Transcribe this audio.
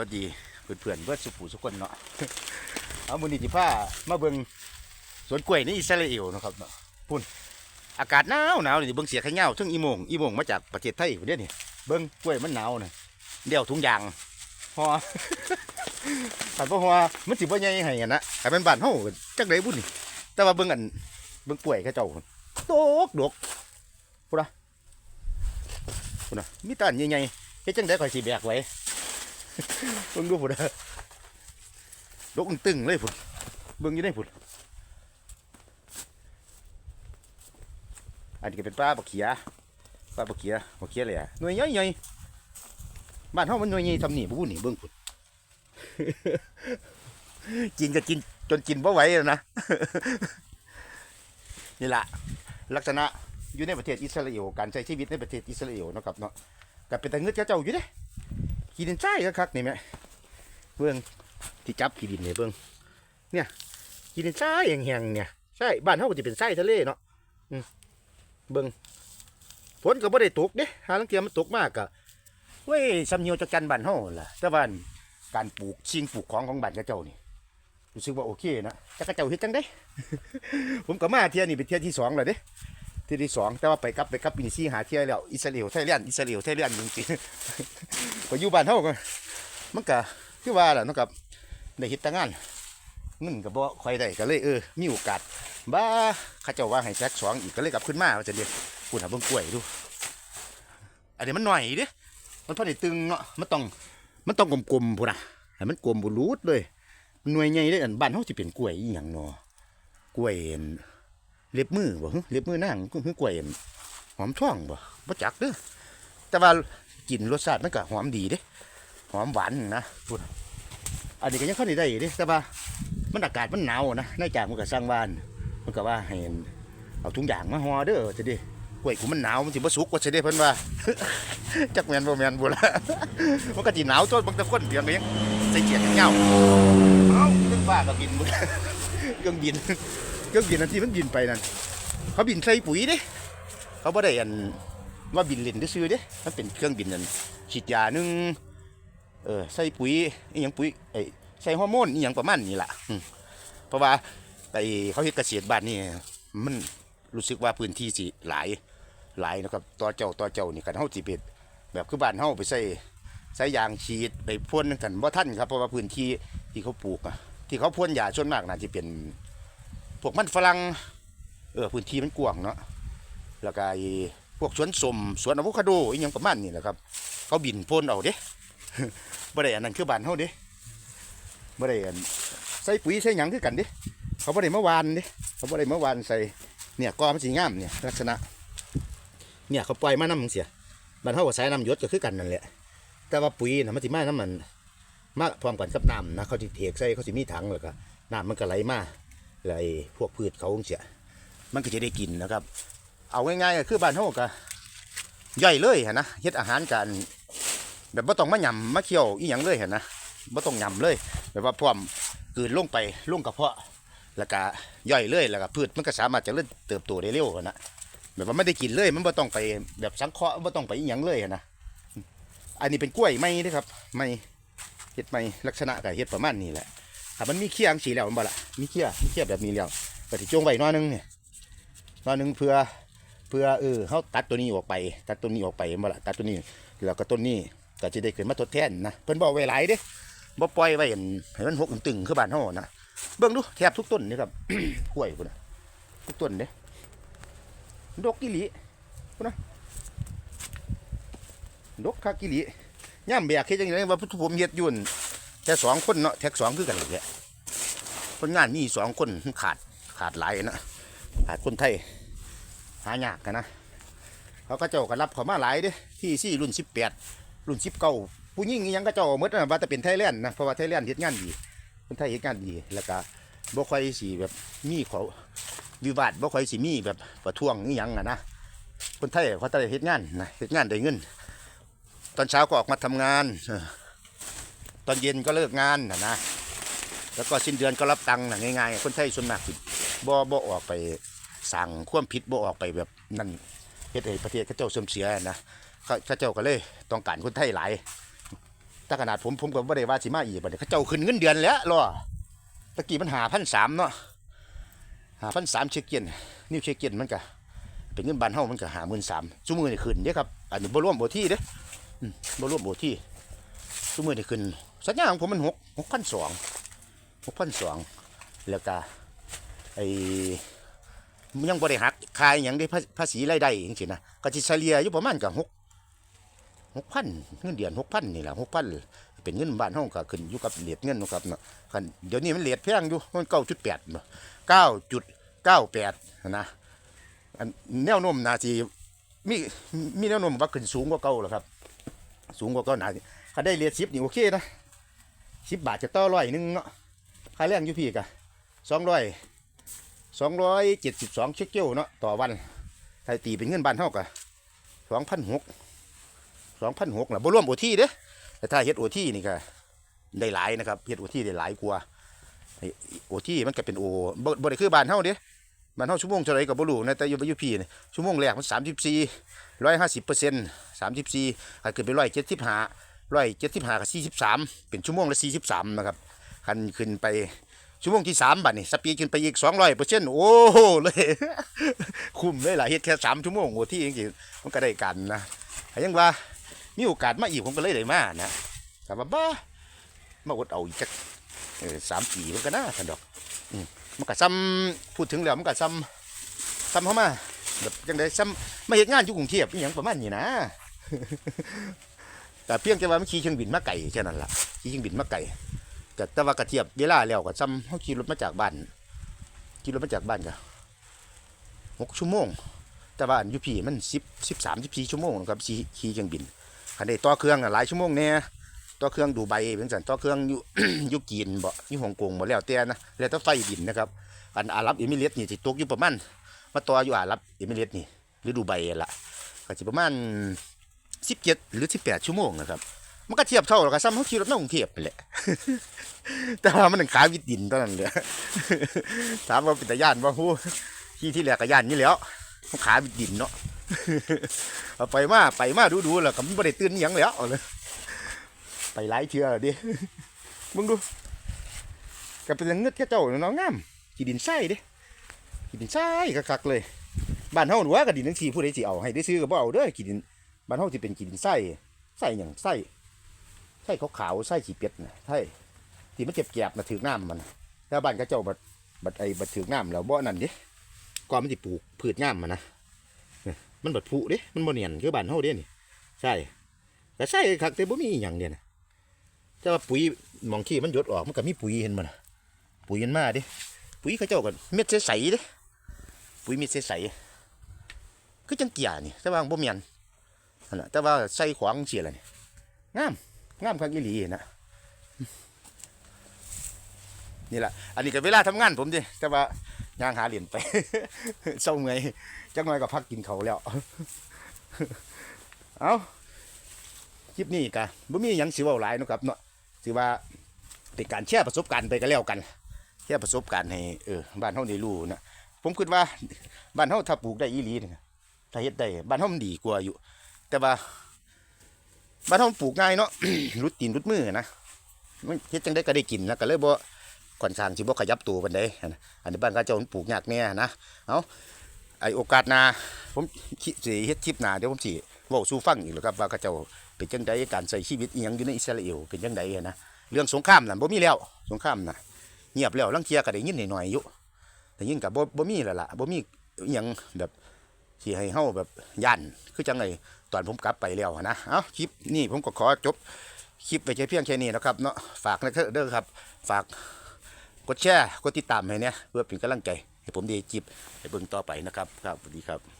วัสดีเพื่อนๆเพื่อนสุผูสุกคนเนาะเอามือนีจิผ้ามาเบิ่งสวนกล้วยในอิสราเอลนะครับเนาะปุ่นอากาศหนาวหนาวนี่เบิ่งเสียขยาวซึ่งอีโมงอีโมงมาจากประเทศไทยพุ่นเด้นี่เบิ่งกล้วยมันหนาวน่ะเดี่ยวถุงยางฮอแต่บ่ฮอมันสิบ่ใหญ่ให้กันนะแต่เป็นบ้านเฮาจักไดบุ่นนี่แต่ว่าเบิ่งอันเบิ่งกล้วยเขาเจ้าโตกดกพุ่นนะพุ่นนะมีตอันใหญ่ๆเฮ็ดจังได๋ข่อยสิแบกไว้ เบิ่งดูพุ่นเด้อดกตึงเลยพุ่นเบิ่งยู่ได้พุ่นอันนี้ก็เป็นปลาบกเขียปลาบกเขียบกเขียเลยอะหน่วยใหญ่ๆบ้านเฮามันหน่วยใหญ่ทำนี่บ่พูดนี่เบิ่งพุ่นกินก็กินจนกินบ่ไหวแล้วนะนี่แหละลักษณะอยู่ในประเทศอิสราเอลการใช้ชีวิตในประเทศอิสราเอลนะครับเนาะก็เป็นแตะเงึดเจ้าอยู่เด้ ขี้ดินทรายคักนี่แม่เบื้องที่จับขี้ดินเนี่ยเบื้องเนี่ยขี้ดินทรายแห้งๆเนี่ยใช่บ้านเขาก็จะเป็นทรายทะเลเนาะอืมเบื้องฝนก็บ่ได้ตกเด้หาลังเทียมันตกมากกะเว้ยสำเนียวจักจันบ้านเฮาล่ะแต่ว่าการปลูกชิงปลูกของของบ้านกระเจ้านี่รู้สึกว่าโอเคนะแต่กระเจ้าเฮ็ดจังได้ ผมก็มาเที่ยนี่เป็นเที่ยที่สองแล้วเด้ ที่ที่สองแต่ว่าไปกลับไปกลับปีนี้สี่หาเที่ยแล้วอิสราเอลไทยแลนด์อิสราเอลไทยแลนด์จริงๆก็อยู่บ้านเฮาก็มันก็คือว่าแหละนะครับได้เฮ็ดแต่งานเงินก็บ่ค่อยได้ก็เลยเออมีโอกาสบ้าเขาเจ้าว่าให้แจ็คสองอีกก็เลยกลับขึ้นมาว่าจะเรียกคุณหาเบิ่งกล้วยดูอันนี้มันหน่อยเด้มันพอได้ตึงเนาะมันต้องมันต้องกลมๆพุ่นน่ะให้มันกลมบ่รูดเลยหน่วยใหญ่เด้อันบ้านเฮาสิเป็นกล้วยอีหยังเนาะกล้วยอัน เล็บมือบ่เล็บมือนางคือกล้วยหอมช่องบ่บ่จักเด้อแต่ว่ากินรสชาติมันก็หอมดีเด้หอมหวานนะพูดอันนี้ก็ยังเข้าได้ได้อยู่เด้แต่ว่ามันอากาศมันหนาวนะนายจามันก็สร้างบ้านมันก็ว่าให้เอาถุงยางมาห่อเด้อจะดิกล้วยกูมันหนาวมันสิบ่สุกว่าจะได้เพิ่นว่าจักแม่นบ่แม่นบ่ล่ะมันก็สิหนาวตัวบางต่คนเพียงก็ยังใส่เกียร์เงาเอ้าเครื่องฟ้าก็บินบ่เครื่องบิน เครื่องบินอันที่มันบินไปนั่นเขาบินใส่ปุ๋ยเด้ เขาบ่ได้อันว่าบินเล่นซื่อเด้มันเป็นเครื่องบินนั่นฉีดยาหนึงเออใส่ปุ๋ยอีหยังปุ๋ยไอใส่ฮอร์โมนอีหยังประมาณนี้ล่ะอืมเพราะว่าไอเขาเฮ็ดเกษตรบ้านนี่มันรู้สึกว่าพื้นที่สิหลายหลายนะครับต่อเจ้าต่อเจ้านี่กันเฮาสิเป็นแบบคือบ้านเฮาไปใส่ใส่ยางฉีดไปพ่นกันบ่ทันครับเพราะว่าพื้นที่ที่เขาปลูกอะที่เขาพ่นยาส่วนมากน่าจะเป็น พวกมันฝรั่งเออพื้นที่มันกว้างเนาะแล้วก็พวกสวนสมสวนอะโวคาโดอีหยังประมาณนี้แหละครับ เขาบินพ่นเอาเด้บ่ได้อันนั้นคือบ้านเฮาเด้บ่ได้อันใส่ปุ๋ยใส่หยังคือกันเด้เขาบ่ได้มาวานเด้เขาบ่ได้มาวานใส่เนี่ยกอมันสิงามเนี่ยลักษณะ เนี่ยเขาปล่อยมาน้ำเสียบ้านเฮาก็ใส่น้ำยศก็คือกันนั่นแหละแต่ว่าปุ๋ยนะมันสิมาน้ำมันมาพร้อมกันกับน้ำนะเขาสิเทกใส่เขาสิมีถังแล้วก็น้ำมันก็ไหลมา ไหลพวกพืชเขาเสียมันก็จะได้กินนะครับ เอาง่ายๆก็คือบ้านเฮาก็ย่อยเลยหั่นนะเฮ็ดอาหารกันแบบบ่ต้องมาหยำมาเคี่ยวอีหยังเลยหั่นนะบ่ต้องหยำเลย แบบว่าพร้อมกืนลงไปลงกระเพาะ แล้วก็ย่อยเลยแล้วก็พืชมันก็สามารถจะเริ่มเติบโตได้เร็วนะแบบว่าไม่ได้กินเลย มันบ่ต้องไปแบบสังเคราะห์บ่ต้องไปอีหยังเลยหั่นนะอันนี้เป็นกล้วยไม้เด้อครับไม้เฮ็ดไม้ลักษณะก็เฮ็ดประมาณนี้แหละ ถ้ามันมีเคียงสีแล้วมันบ่ล่ะมีเคียมีเคียแบบนี้แล้วก็สิจงไว้หน้อยนึงเนี่ยหน้อยนึงเพื่อเพื่อเออเขาตัดตัวนี้ออกไป ตัดตัวนี้ออกไปมาละตัดตัวนี้แล้วก็ต้นนี้ก็จะได้ขึ้นมาทดแทนนะเพิ่นบอกไว้หลายเด้บ่ปล่อยไว้อั่นให้มันหกตึงๆคือบ้านเฮานะเบิ่งดูแทบทุกต้นนี่ครับกล้วยพุ่นะทุกต้นเด้ดกกิลีพุ่นนะดกคักกิลีย่ำแบกเฮ็ดจังไดว่าผมเฮ็ดยุ่น แค่สองคนเนาะแท็กสองคือกันเลยคนงานมีสองคนขาดขาดหลายนะขาดคนไทยหายากกันนะเขาก็เจ้าก็รับเขามาหลายเด้ที่สี่รุ่นสิบแปดรุ่นสิบเก้าผู้หญิงยังก็เจ้าหมดนะว่าแต่เป็นไทยแลนด์นะเพราะว่าไทยแลนด์เฮ็ดงานดีคนไทยเฮ็ดงานดีแล้วก็บ่ค่อยสิแบบมีเขาวิวาทบ่ค่อยสิมีแบบประท้วงอีหยังอะนะคนไทยเขาแต่เฮ็ดงานนะเฮ็ดงานได้เงิน ตอนเช้าก็ออกมาทำงานเออ ตอนเย็นก็เลิกงานนะนะแล้วก็สิ้นเดือนก็รับตังค์นะง่ายๆคนไทยส่วนมากสิบ่บ่ออกไปสั่งควมผิดบ่ออกไปแบบนั่นเฮ็ดให้ประเทศเขาเจ้าเสื่อมเสียนะเขาเจ้าก็เลยต้องการคนไทยหลายแต่ขนาดผมผมก็บ่ได้ว่าสิมาอีกบัดนี้เขาเจ้าขึ้นเงินเดือนแล้วรอตะกี้มันหาพันสามเนาะหาพันสามเช็คเกียนนิวเช็คเกียนมันก็เป็นเงินบานเฮามันก็หาหมื่นสามชั่วโมงนี่ขึ้นเด้ครับอันนี้บ่รวมโบที่เด้บ่รวมโบที่ชั่วโมงนี่ขึ้น สัญญาของผมมันหกหกพันสองหกพันสองแล้วก็ไอ้ยังบ่ได้หักค่าอย่างได้ภาษีรายได้จังซี่นะก็สิเฉลี่ยอยู่ประมาณก็หกหกพันเงินเดือนหกพันนี่แหละหกพันเป็นเงินบ้านเฮาก็ขึ้นอยู่กับเรทเงินนะครับเนาะคันเดี๋ยวนี้มันเรทแพงอยู่มันเก้าจุดแปดเก้าจุดเก้าแปดนะอันแนวโน้มน่าสิมีมีแนวโน้มว่าขึ้นสูงกว่าเก่าแล้วครับ สูงกว่าเก่าน่าถ้าได้เรทสิบนี่โอเคนะ สิบบาทจะต่อร้อยหนึงเนาะค่าแรงอยู่พี่กะสองร้อยสองร้อยเจ็ดสิบสองเช็คเกิลเนาะต่อวันถ้าตีเป็นเงินบานเท่ากับสองพันหกสองพันหกนะบ่รวมโอที่เด้แต่ถ้าเฮ็ดโอที่นี่ก็ได้หลายนะครับเฮ็ดโอที่ได้หลายกว่าโอที่มันก็เป็นโอบ่บ่ได้คือบานเฮาเด้บานเฮาชั่วโมงเท่าไรก็บ่รู้นะแต่อยู่อยู่พี่นี่ชั่วโมงแรกมัน34 150เปอร์เซ็นต์34ถ้าขึ้นไป 175 175กับ43เป็นชั่วโมงละ43นะครับคันขึ้นไปชั่วโมงที่สามบัดนี่สปีดขึ้นไปอีกสองร้อยเปอร์เซ็นต์โอ้โหเลยคุ้มเลยหล่ะเฮ็ดแค่สามชั่วโมงโอ้ที่จริงๆมันก็ได้กันนะยังว่ามีโอกาสมาอีกผมก็เลยได้มานะแต่ว่าบ้ามาอดเอาอีกจักสามปีมันก็น่าสันดอกมันก็ซ้ำพูดถึงแล้วมันก็ซ้ำซ้ำเข้ามาแบบยังไงซ้ำมาเฮ็ดงานอยู่กรุงเทพอย่างประมาณนี้นะ แต่เพียงแต่ว่ามันขี่เครื่องบินมาไก่แค่นั้นล่ะขี่เครื่องบินมาไก่ก็แต่ว่ากระเทียบเวลาแล้วก็ซ้ำเขาขี่รถมาจากบ้านขี่รถมาจากบ้านก็หกชั่วโมง แต่ว่าอันยูพีมันสิบสิบสามสิบสี่ชั่วโมงนะครับขี่ขี่เครื่องบินคันได้ต่อเครื่องน่ะหลายชั่วโมงแน่ต่อเครื่องดูใบเป็นสันต่อเครื่องอยู่ยู่จีนบ่ยู่ฮ่องกงบ่แล้วแต่นะแล้วแต่ไฟบินนะครับอันอารับเอมิเรตส์นี่สิตกอยู่ประมาณมาต่ออยู่อารับเอมิเรตส์นี่หรือดูใบละก็สิประมาณ สิบเจ็ดหรือสิบแปดชั่วโมงนะครับ มันก็เทียบเท่ากับซ้ำเขาขี่รถมากรุงเทพไปแหละ แต่ว่ามันขาวิดดินเท่านั้นเลยถามว่าเป็นตย่านว่าฮู้ขี่ที่แหลกกย่านนี่แล้วมันขาวิดดินเนาะเอาไปมาไปมาดูดูๆแล้วก็มันบ่ได้ตื่นอิหยังแล้วเลยไปหลายเทื่อดิมึงดูก็เป็นเงือกแค่เจ้านาะงามขี่ดินทรายเดิขี่ดินทรายคักๆเลยบ้านเฮาหนูว่าก็ดินทั้งสี่ผู้ใดสิเอาให้ได้ซื้อก็บ่เอาเด้อขี่ดิน บ้านเฮาสิเป็นขี่ดินทรายทรายหยังทรายทราขาวๆทรายขี้เป็ดน่ะใช่ที่มันเจ็บแกบมาถือน้ำมันถ้าบ้านก็เจ้าบัดบัดไอ้บัดถือน้ำแล้วบ่นั่นดิก่อนมันสิปลูกพืชน้ำมันนะมันบัดผุเดิมันบ่เนียนคือบ้านเฮาเด้นี่ใช่แต่ใช่คักแต่บ่มีอหย่างเดียนะแต่ว่าปุ๋ยหมองขี้มันหยดออกมันก็มีปุ๋ยเห็นมันน่ะปุ๋ยมันมาเดิปุ๋ยเขาเจ้าก็เม็ดใสๆเดิปุ๋ยเม็ดใสๆคือจังเกียนี่แต่ว่าบ่แม่น นั่นน่ะแต่ว่าใส่ขวางเสียละนี่งามงามคักอีหลีนะนี่แหละอันนี้ก็เวลาทำงานผมดิแต่ว่าย่างหาเหรียญไปเศร้าเมื่อยจักหน่อยก็พักกินเขาแล้ว เอาคลิปนี้กะบ่มีหยังสิเว้าหลายนะครับเนาะถือว่าเป็นการแชร์ประสบการณ์ไปก็แล้วกันแชร์ประสบการณ์ให้เออบ้านเฮาได้รู้นะผมคิดว่าบ้านเฮาถ้าปลูกได้อีหลีนี่ถ้าเฮ็ดได้บ้านเฮามันดีกว่าอยู่ แต่ว่าบ้านเฮานปลูกง่ายเนาะ รุดตีนรุดมือนะมันเฮ็ดจังได๋ก็ได้กินนะก็เลยบ่ค่อนข้างสิบ่ขยับตัวปานใดอันนี้บ้านเขาเจ้ามันปลูกยากแน่นะเอาไอโอกาสหน้าผมสิเฮ็ดคลิปหน้าเดี๋ยวผมสิเว้าสู่ฟังอีกแล้วครับว่าเขาเจ้าเป็นจังไดการใช้ชีวิตอีหยังอยู่ในอิสราเอลเป็นจังไดนะเรื่องสงครามน่ะบ่มีแล้วสงครามน่ะเงียบแล้วลังเทียก็ได้ยินหน่อยๆอยู่แต่ยินก็บ่บ่มีแล้วล่ะบ่มีอีหยังแบบ ที่ให้เฮาแบบย่านคือจังไงตอนผมกลับไปแล้วนะเอาคลิปนี่ผมก็ขอจบคลิปไว้แค่เพียงแค่นี้นะครับเนาะฝากนะเด้อครับ ฝากกดแชร์กดติดตามให้เนี่ยเพื่อเป็นกำลังใจให้ผมไดีจิบให้เบิ่งต่อไปนะครับครับสวัสดีครับ